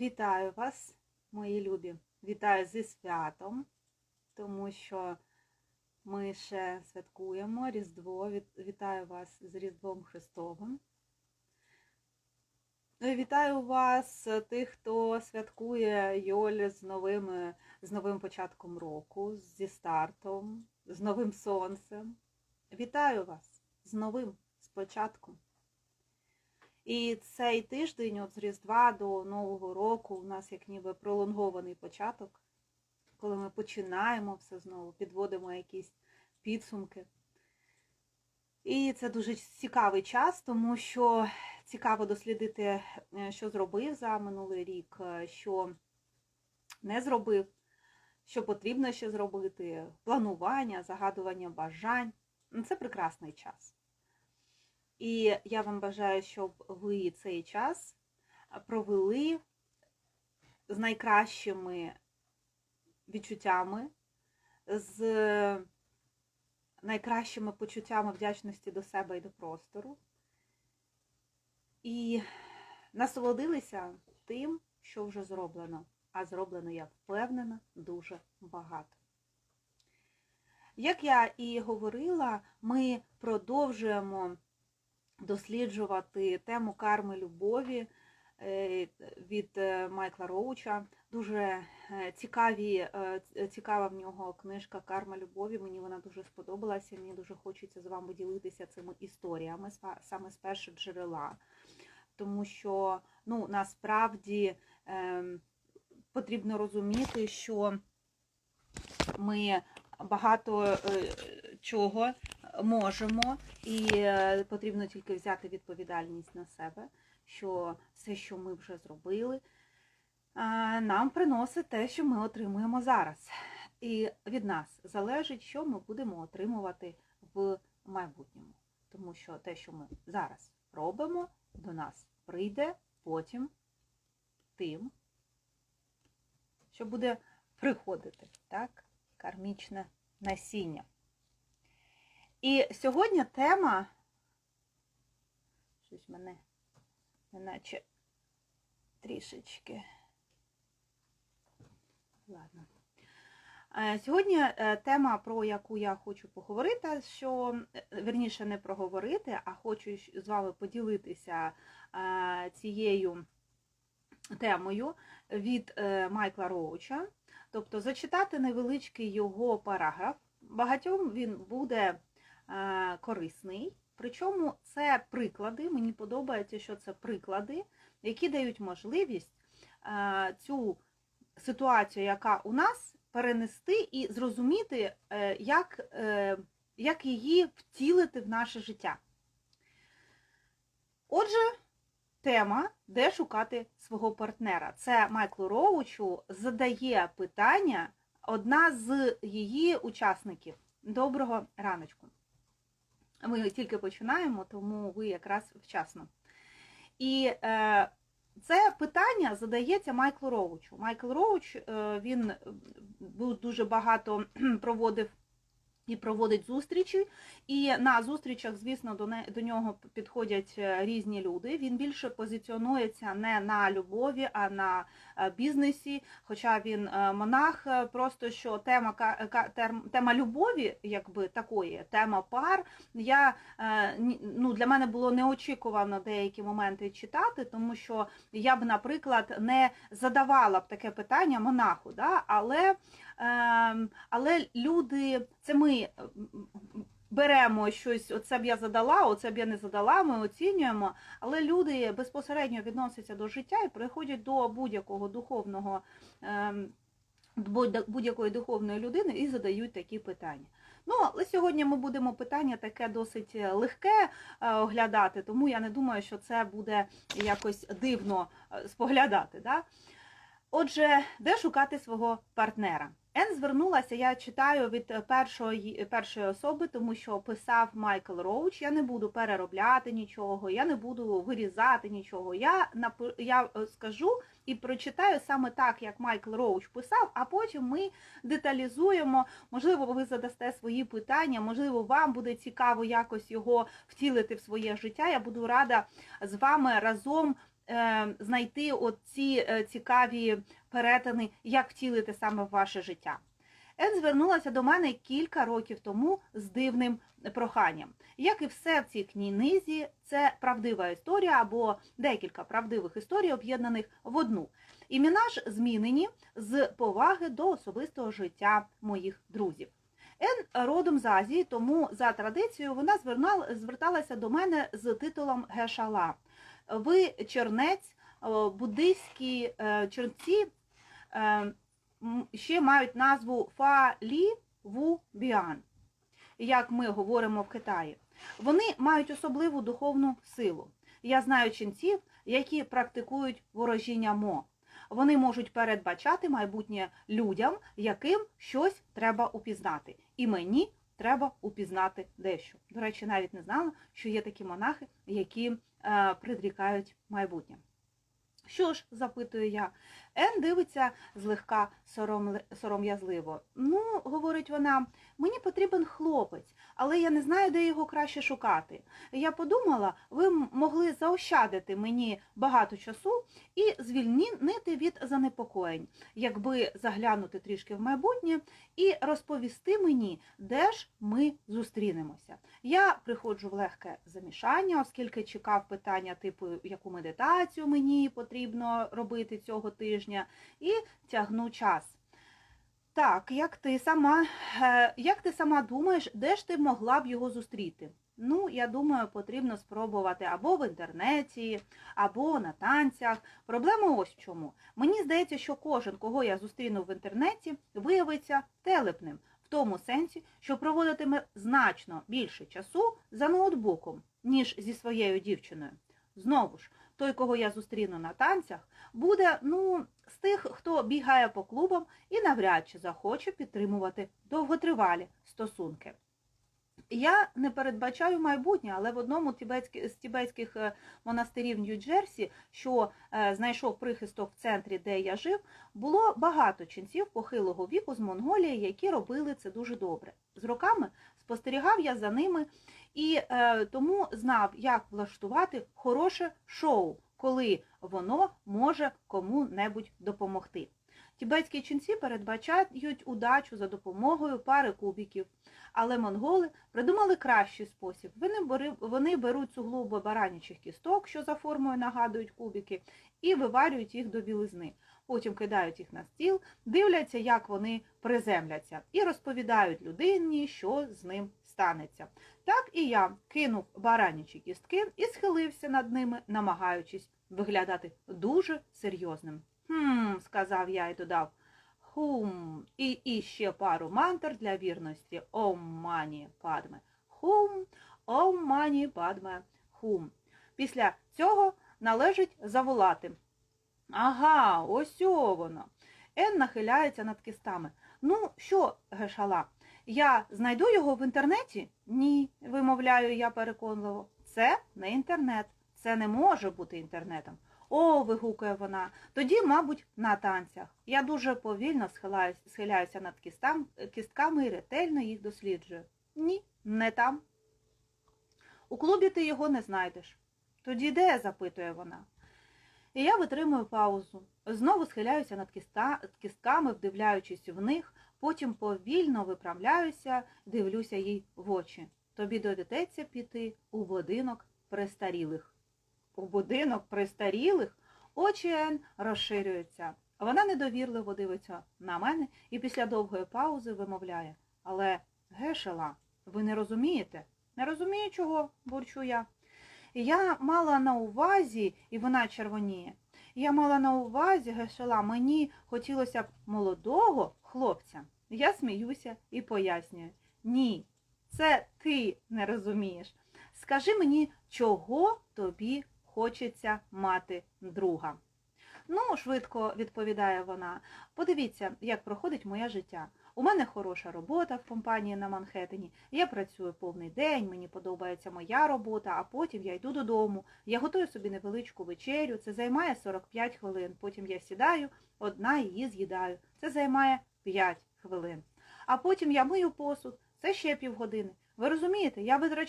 Вітаю вас, мої любі. Вітаю зі святом, тому що ми ще святкуємо Різдво. Вітаю вас з Різдвом Христовим. Ну Вітаю вас, е, тих, хто святкує Йоль з новим, з новим початком року, зі стартом, з новим сонцем. Вітаю вас з новим, з початком. І цей тиждень от з Різдва до Нового року у нас як ніби пролонгований початок, коли ми починаємо все знову, підводимо якісь підсумки. І це дуже цікавий час, тому що цікаво дослідити, е, що зробив за минулий рік, е, що не зробив, що потрібно ще зробити, планування, загадування бажань. Ну, Це прекрасний час. І я вам бажаю, щоб ви цей час провели з найкращими відчуттями, з найкращими почуттями вдячності до себе і до простору. І насолодилися тим, що вже зроблено. А зроблено, я впевнена, дуже багато. Як я і говорила, ми продовжуємо досліджувати тему карми любові е, від е, Майкла Роуча. Дуже е, цікаві, цікава в нього книжка Карма любові. Мені вона дуже сподобалася. Мені дуже хочеться з вами ділитися цими історіями саме з першого джерела. Тому що ну, насправді ем, потрібно розуміти, що ми багато чого можемо, і е, потрібно тільки взяти відповідальність на себе, що все, що ми вже зробили, нам приносить те, що ми отримуємо зараз. І від нас залежить, що ми будемо отримувати в майбутньому. Тому що те, що ми зараз робимо, до нас прийде потім тим, що буде приходити, так? Кармічне насіння. І сьогодні тема, щось мене, неначе трішечки. Ладно. Е, Сьогодні е, тема, про яку я хочу поговорити, що е, верніше не проговорити, а хочу з вами поділитися цією темою від Майкла Роуча. Тобто зачитати невеличкий його параграф. Багатьом він буде корисний. Причому це приклади, мені подобається, що це приклади, які дають можливість е, цю ситуацію, яка у нас, перенести і зрозуміти, е, як, е, як її втілити в наше життя. Отже, тема, де шукати свого партнера. Це Майклу Роучу задає питання одна з її учасників. Доброго раночку. Ми тільки починаємо, тому ви якраз вчасно. І е, це питання задається Майклу Роучу. Майкл Роуч е, він е, дуже багато проводив і проводить зустрічі. І на зустрічах, звісно, до, не, до нього підходять е, різні люди. Він більше позиціонується не на любові, а на е, бізнесі. Хоча він е, монах, просто що тема тема любові, якби такої, тема пар. Я ну для мене було неочікувано деякі моменти читати, тому що я б, наприклад, не задавала б таке питання монаху, да? але, ем, але люди, це ми м, беремо щось, оце б я задала, оце б я не задала, ми оцінюємо, але люди безпосередньо відносяться до життя і приходять до будь-якого духовного. ем, будь- будь-якої духовної людини і задають такі питання. Ну, але сьогодні ми будемо питання таке досить легке е, оглядати, тому я не думаю, що це буде якось дивно е, споглядати. Да? Отже, де шукати свого партнера? Ен звернулася, я читаю від першої, першої особи, тому що писав Майкл Роуч. Я не буду переробляти нічого, я не буду вирізати нічого. Я я е, скажу і прочитаю саме так, як Майкл Роуч писав, а потім ми деталізуємо. Можливо, ви задасте свої питання, можливо, вам буде цікаво якось його втілити в своє життя. Я буду рада з вами разом е, знайти оці е, цікаві перетини, як втілити саме в ваше життя. Ен звернулася до мене кілька років тому з дивним проханням. Як і все в цій книзі, це правдива історія або декілька правдивих історій, об'єднаних в одну. Імена ж змінені з поваги до особистого життя моїх друзів. Ен родом з Азії, тому за традицією вона зверталася до мене з титулом Гешала. Ви чернець, буддийські е, чернці е, ще мають назву Фа-Лі Ву Біан, як ми говоримо в Китаї. Вони мають особливу духовну силу. Я знаю ченців, які практикують ворожіння мо. Вони можуть передбачати майбутнє людям, яким щось треба упізнати. І мені треба упізнати дещо. До речі, навіть не знала, що є такі монахи, які е, предрікають майбутнє. Що ж, запитую я, Ен дивиться злегка сором'язливо. Ну, говорить вона, мені потрібен хлопець, але я не знаю, де його краще шукати. Я подумала, ви могли заощадити мені багато часу і звільнити від занепокоєнь, якби заглянути трішки в майбутнє і розповісти мені, де ж ми зустрінемося. Я приходжу в легке замішання, оскільки чекав питання типу, яку медитацію мені потрібно робити цього тижня, і тягну час. Так, як ти сама, е, як ти сама думаєш, де ж ти могла б його зустріти? Ну, я думаю, потрібно спробувати або в інтернеті, або на танцях. Проблема ось в чому. Мені здається, що кожен, кого я зустріну в інтернеті, виявиться телепним, в тому сенсі, що проводитиме значно більше часу за ноутбуком, ніж зі своєю дівчиною. Знову ж, той, кого я зустріну на танцях, буде ну, з тих, хто бігає по клубам і навряд чи захоче підтримувати довготривалі стосунки. Я не передбачаю майбутнє, але в одному з тібетських е, монастирів Нью-Джерсі, що е, знайшов прихисток в центрі, де я жив, було багато ченців похилого віку з Монголії, які робили це дуже добре. З роками спостерігав я за ними і е, тому знав, як влаштувати хороше шоу, коли воно може кому-небудь допомогти. Тібетські ченці передбачають удачу за допомогою пари кубиків, але монголи придумали кращий спосіб. Вони, беруть суглоби баранячих кісток, що за формою нагадують кубики, і виварюють їх до білизни. Потім кидають їх на стіл, дивляться, як вони приземляться, і розповідають людині, що з ним станеться. Так і я кинув баранячі кістки і схилився над ними, намагаючись виглядати дуже серйозним. Хм, сказав я і додав. Хум. І, і ще пару мантр для вірності. Ом мані падме. Хум, ом мані падме. Хум. Після цього належить заволати. Ага, ось воно. Ен нахиляється над кістами. Ну, що, Гешала, я знайду його в інтернеті? Ні, вимовляю я переконливо. Це не інтернет. Це не може бути інтернетом. О, вигукує вона. Тоді, мабуть, на танцях. Я дуже повільно схиляюся над кістками і ретельно їх досліджую. Ні, не там. У клубі ти його не знайдеш. Тоді де? запитує вона. І я витримую паузу. Знову схиляюся над кістками, вдивляючись в них, потім повільно виправляюся, дивлюся їй в очі. Тобі доведеться піти у будинок престарілих. У будинок престарілих очі Ен розширюються. Вона недовірливо дивиться на мене і після довгої паузи вимовляє. Але, Гешела, ви не розумієте? Не розумію чого, бурчу я. Я мала на увазі, і вона червоніє. Я мала на увазі, Гешела, мені хотілося б молодого хлопця. Я сміюся і пояснюю. Ні, це ти не розумієш. Скажи мені, чого тобі хочеться мати друга? Ну, швидко відповідає вона. Подивіться, як проходить моє життя. У мене хороша робота в компанії на Манхеттені. Я працюю повний день, мені подобається моя робота, а потім я йду додому. Я готую собі невеличку вечерю. Це займає 45 хвилин. Потім я сідаю, одна її з'їдаю. Це займає 5 хвилин. А потім я мию посуд. Це ще півгодини. Ви розумієте, я витрачаю